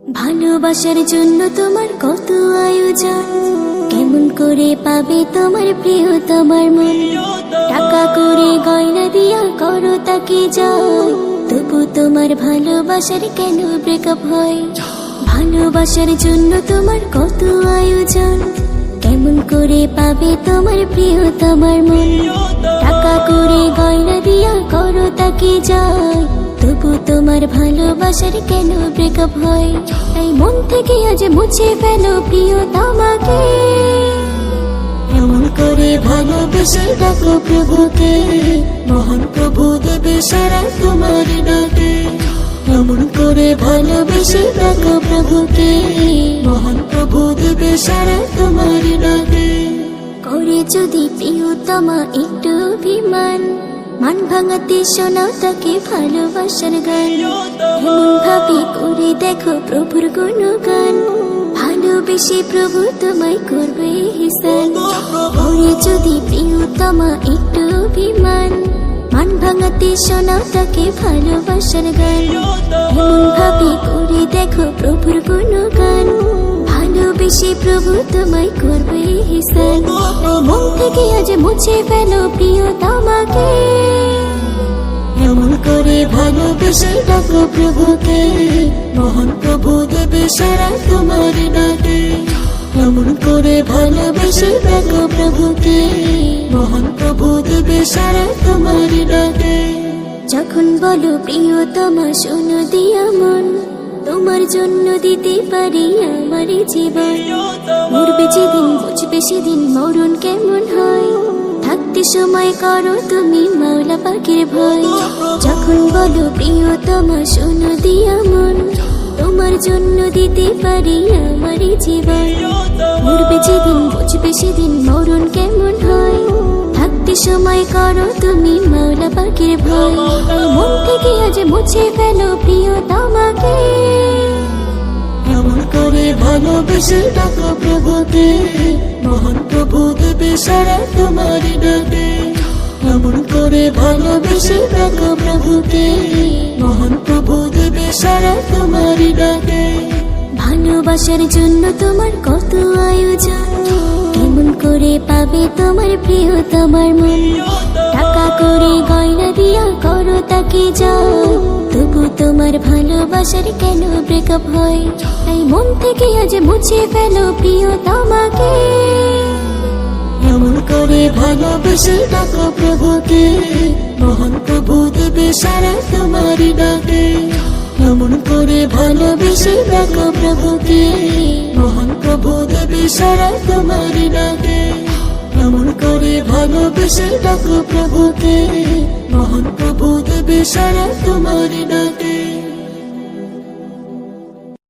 ভালোবাসার জন্য তোমার কত আয়োজন? কেমন করে পাবে তোমার প্রিয়, তোমার মন? টাকা করে গয়না দিয়া করো তাকে যায় তবু তোমার ভালোবাসার কেন ব্রেকআপ হয়? ভালোবাসার জন্য তোমার কত আয়োজন? কেমন করে পাবে তোমার প্রিয়, তোমার মন? টাকা করে গয়না দিয়া করো তাকে যায় তবু তোমার ভালোবাসার কেন ব্রেকআপ হয়? তাই মন থেকে আজ মুছে ফেলো প্রিয় তোমাকে। এমন করে ভালোবেসে ডাকো প্রভুকে, মহান প্রভু দেবে সারা তোমার ডাকে। এমন করে ভালোবেসে ডাকো প্রভুকে, মহান প্রভু দেবে সারা তোমার ডাকে। করে যদি প্রিয় প্রিয়তমা একটু অভিমান মান ভাঙাতে শোনাও তাকে ভালোবাসার গান। এমন ভাবে করে দেখো প্রভুর গুণগান। ভালোবেসে প্রভু তোমায় করবে হিসান। করে যদি প্রিয়তমা একটু অভিমান মান ভাঙাতে শোনাও তাকে ভালোবাসার গান। এমন ভাবে করে দেখো প্রভুর ভালোবেসে প্রভু তোমায় করবে মন থেকে আজ মুছে ফেলো প্রিয় তোমাকে। এমন করে ভালোবেসে ডাকো প্রভুকে। মহান প্রভু দেবে সারা তোমার ডাকে। এমন করে ভালোবেসে ডাকো প্রভুকে। মহান প্রভু দেবে সারা তোমার ডাকে। যখন বলো প্রিয় তোমার শোনো দিয়া তোমার জন্য দিতে পারি আমার জীবন। মরবে যেদিন, বুঝবে সেদিন মরণ কেমন হয়। থাকতে সময় করো তুমি মাওলা পাখির ভয়। যখন বলো প্রিয় তোমার শোনো দিয়া মন। তোমার জন্য দিতে পারি আমার জীবন। মরবে যেদিন, বুঝবে সেদিন মরণ কেমন হয়। থাকতে সময় করো তুমি মাওলা পাখির ভয়। মন থেকে আজ মুছে ফেলো প্রিয় তোমাকে ভালোবেসে ডাকো প্রভুকে মহান প্রভু দেবে, সারা তোমার ডাকে এমন করে ভালোবেসে ডাকো প্রভুকে মহান প্রভু দেবে, সারা তোমার ডাকে ভালোবাসার জন্য তোমার কত আয়োজন? কেমন করে পাবে তোমার প্রিয়, তোমার মন? টাকা করে গয়না দিয়া করো তাকে যাও তবু তোমার ভালোবাসার কেন ব্রেকআপ হয়? তাই মন থেকে আজ মুছে ফেলো প্রিয় তোমাকে। এমন করে ভালোবেসে ডাকো প্রভুকে। মহান প্রভু দেবে সারা তোমার ডাকে। এমন করে ভালোবেসে ডাকো প্রভুকে। মহান প্রভু দেবে সারা তোমার ডাকে। এমন করে ভালোবেসে ডাকো প্রভুকে। মহান প্রভু দেবে সারা তোমার ডাকে।